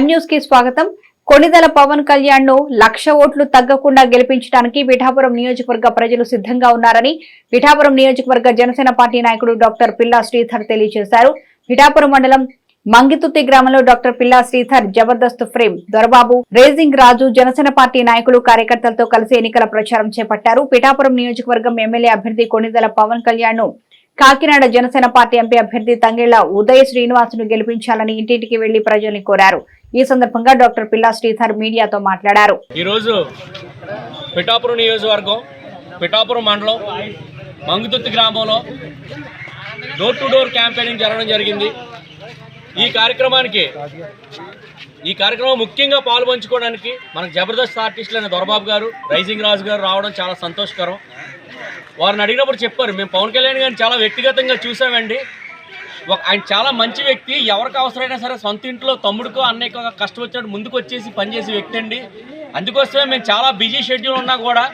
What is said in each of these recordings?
న్యూస్కి స్వాగతం. కొణిదల పవన్ కళ్యాణ్ను లక్ష ఓట్లు తగ్గకుండా గెలిపించడానికి పిఠాపురం నియోజకవర్గ ప్రజలు సిద్ధంగా ఉన్నారని పిఠాపురం నియోజకవర్గ జనసేన పార్టీ నాయకుడు డాక్టర్ పిల్లా శ్రీధర్ తెలియజేశారు. పిఠాపురం మండలం మంగితుత్తి గ్రామంలో doctor Pilla Sridhar Jabardasth frame Dorababu raising Raju Janasena party నాయకులు కార్యకర్తలతో కలిసి ఎన్నికల ప్రచారం చేపట్టారు. పిఠాపురం నియోజకవర్గం ఎమ్మెల్యే అభ్యర్థి కొణిదల పవన్ కళ్యాణ్ను కాకినాడ జనసేన పార్టీ ఎంపీ అభ్యర్థి తంగేళ్ళ ఉదయ్ శ్రీనివాసును గెలిపించాలని ఇంటింటికి వెళ్ళి ప్రజల్ని కోరారు. ఈ సందర్భంగా డాక్టర్ పిల్లా శ్రీధర్ మీడియాతో మాట్లాడారు. ఈరోజు పిఠాపురం నియోజకవర్గం పిఠాపురం మండలం మంగుతుత్తి గ్రామంలో డోర్ టు డోర్ క్యాంపెయినింగ్ జరగడం జరిగింది. ఈ కార్యక్రమానికి ఈ కార్యక్రమం ముఖ్యంగా పాల్పంచుకోవడానికి మనకు జబర్దస్త్ ఆర్టిస్టులైన దొరబాబు గారు రైజింగ్ రాజు గారు రావడం చాలా సంతోషకరం. వారిని అడిగినప్పుడు చెప్పారు మేము పవన్ కళ్యాణ్ గారిని చాలా వ్యక్తిగతంగా చూసామండి. ఒక ఆయన చాలా మంచి వ్యక్తి ఎవరికి అవసరమైనా సరే సొంత ఇంట్లో తమ్ముడికో అన్నయ్యకో కష్టం వచ్చినట్టు ముందుకు వచ్చేసి పనిచేసే వ్యక్తి అండి. అందుకోసమే మేము చాలా బిజీ షెడ్యూల్ ఉన్నా కూడా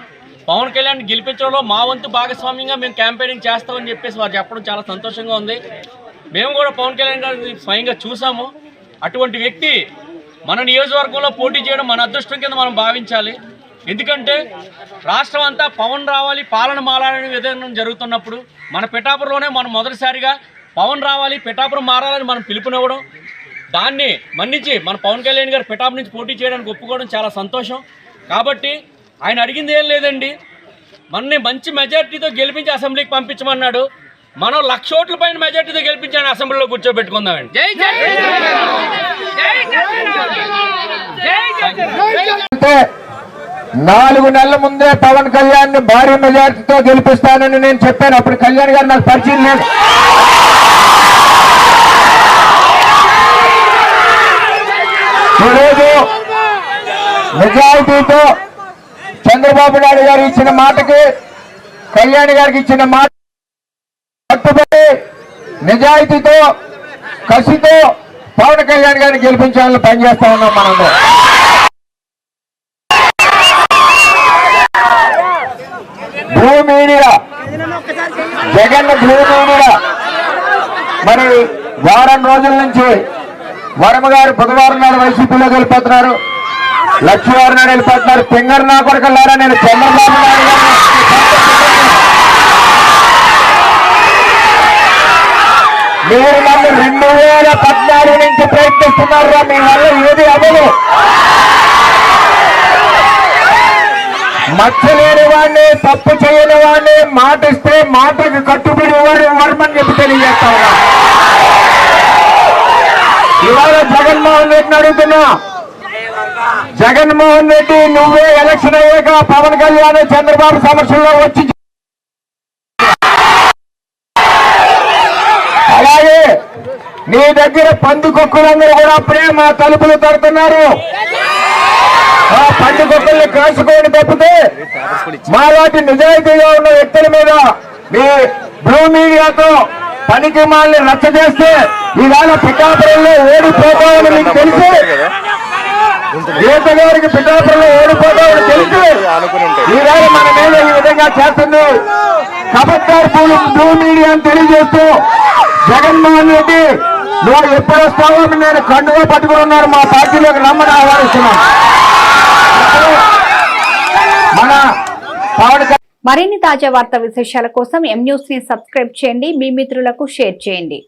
పవన్ కళ్యాణ్ గెలిపించడంలో మా వంతు భాగస్వామ్యంగా మేము క్యాంపెయినింగ్ చేస్తామని చెప్పేసి వారు చెప్పడం చాలా సంతోషంగా ఉంది. మేము కూడా పవన్ కళ్యాణ్ గారిని స్వయంగా చూసాము. అటువంటి వ్యక్తి మన నియోజకవర్గంలో పోటీ చేయడం మన అదృష్టం కింద మనం భావించాలి. ఎందుకంటే రాష్ట్రం అంతా పవన్ రావాలి పాలన మాలాలని విధానం జరుగుతున్నప్పుడు మన పిఠాపురంలోనే మనం మొదటిసారిగా పవన్ రావాలి పిఠాపురం మారాలని మనం పిలుపునివ్వడం దాన్ని మన్నించి మన పవన్ కళ్యాణ్ గారు పిఠాపురం నుంచి పోటీ చేయడానికి ఒప్పుకోవడం చాలా సంతోషం. కాబట్టి ఆయన అడిగింది ఏం లేదండి. మనని మంచి మెజార్టీతో గెలిపించి అసెంబ్లీకి పంపించమన్నాడు. మనం లక్ష ఓట్ల పైన మెజార్టీతో గెలిపించాను అసెంబ్లీలో కూర్చోబెట్టుకుందామండి. అంటే నాలుగు నెలల ముందే పవన్ కళ్యాణ్ని భారీ మెజార్టీతో గెలిపిస్తానని నేను చెప్పాను. అప్పుడు కళ్యాణ్ గారు నాకు పరిచయం లేదు ఈరోజు నిజాయితీతో చంద్రబాబు నాయుడు గారు ఇచ్చిన మాటకి కళ్యాణ్ గారికి ఇచ్చిన మాట కట్టుబడి నిజాయితీతో కసితో పవన్ కళ్యాణ్ గారిని గెలిపించాలని పనిచేస్తా ఉన్నాం మనందరం. భూమిడిగా జగన్ భూమిడిగా మరి వారం రోజుల నుంచి వరమ గారు బుధవారం నాడు వైసీపీలో గెలిపోతున్నారు. లక్ష్మీవారం నాడు వెళ్ళిపోతున్నారు ఫింగర్ నా కొరకల్లారా నేను చంద్రబాబు నాయుడు మీరు నన్ను రెండు వేల పద్నాలుగు నుంచి ప్రయత్నిస్తున్నారా మీ వల్ల ఏది అవ్వదు. మచ్చలేని వాడిని తప్పు చేయని వాడిని మాట ఇస్తే మాటకి కట్టుబడి వాడు వర్మని చెప్పి తెలియజేస్తా ఉన్నా ఇవాళ జగన్మోహన్ రెడ్డిని అడుగుతున్నా జగన్మోహన్ రెడ్డి నువ్వే ఎలక్షన్ అయ్యాక పవన్ కళ్యాణ్ చంద్రబాబు సమక్షంలో వచ్చి అలాగే నీ దగ్గర పందుకొక్కులందరూ కూడా అప్పుడే మా తలుపులు తడుతున్నారు. ఆ పండుగొక్కల్ని కాసుకోని తప్పితే మాలాంటి నిజాయితీగా ఉన్న వ్యక్తుల మీద మీ బ్లూ మీడియాతో పనికి మాల్ని రచ్చ చేస్తే ఈవేళ పిఠాపురంలో ఓడిపోతామని మీకు తెలిసి గీత గారికి పిఠాపురంలో ఓడిపోతాడు తెలుసు. ఈవేళ మన మీద ఈ విధంగా చేస్తుంది. కబడ్డార్ పూలు బ్లూ మీడియా అని తెలియజేస్తూ జగన్మోహన్ రెడ్డి నువ్వు ఎప్పుడు వస్తావో నేను కండుగా పట్టుకుని ఉన్నారు మా పార్టీలోకి రమ్మని ఆహ్వానిస్తున్నాను మన పవన్ మరిన్ని తాజా వార్త విశేషాల కోసం ఎం న్యూస్ని సబ్స్క్రైబ్ చేయండి. మీ మిత్రులకు షేర్ చేయండి.